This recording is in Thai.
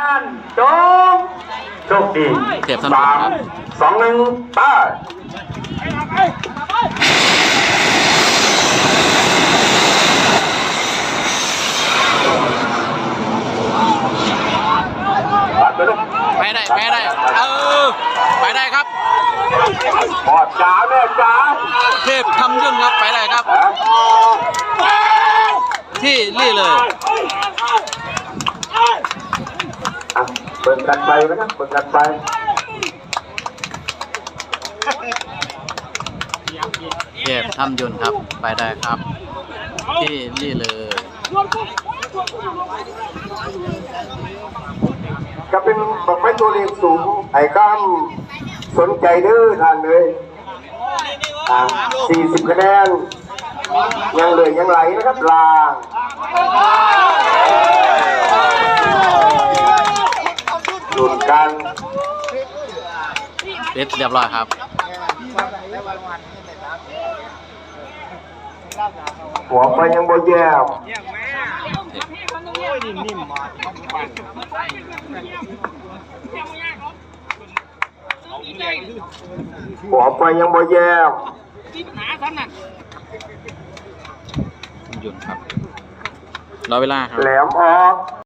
ด้านจงโชคดีเทียบถนนสามครับ สองหนึ่งไป้าปัดไปเลยไปได้ไปได้ เออ ไปได้ครับปอดจ๋าแม่จ๋าเทพทำยุ่นครับ ไปได้ครับฮะที่นี่เลยอะ เปิดกันไปนะครับเปิดกันไปเทพทำยุ่นครับ ไปได้ครับ ที่นี่เลยก็เป็นบอกไม้ตัวเลขสูง ไอ้ข้ามสนใจเด้อท่านเลยอ่า40คะแนน ยังเหลือยังไหลนะครับลาหลุด กันเรียบเรียบร้อยครับหัวไปยังบ่แย่วหัวไปยังบ่แย่วทำยุ่นครับรอเวลาครับ แหลมออก